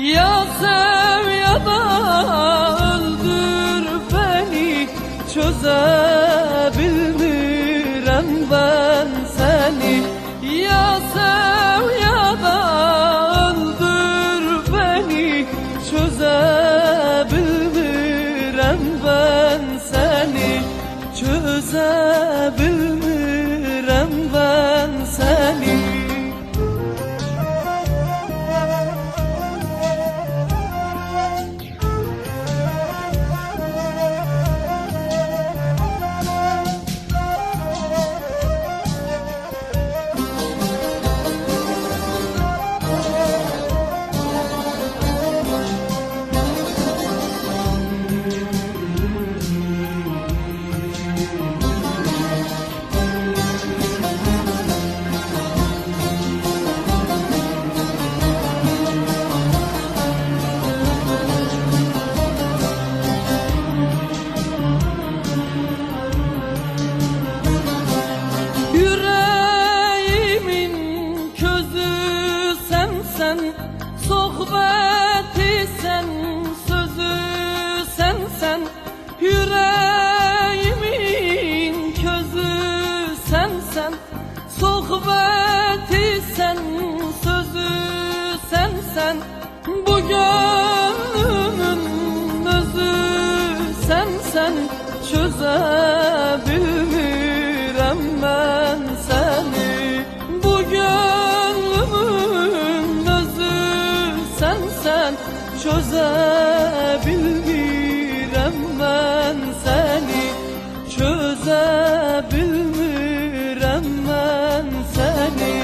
Ya sev ya da öldür beni Çözebilirim ben seni. Ya sev ya da öldür beni Çözebilirim ben seni. Çözebilirim Sohbeti sen, sözü sensen Yüreğimin közü sensen Sohbeti sen, sözü sensen Bu gönlümün özü sensen Çözebilmirem bilmirəm mən səni çözə bilmirəm mən səni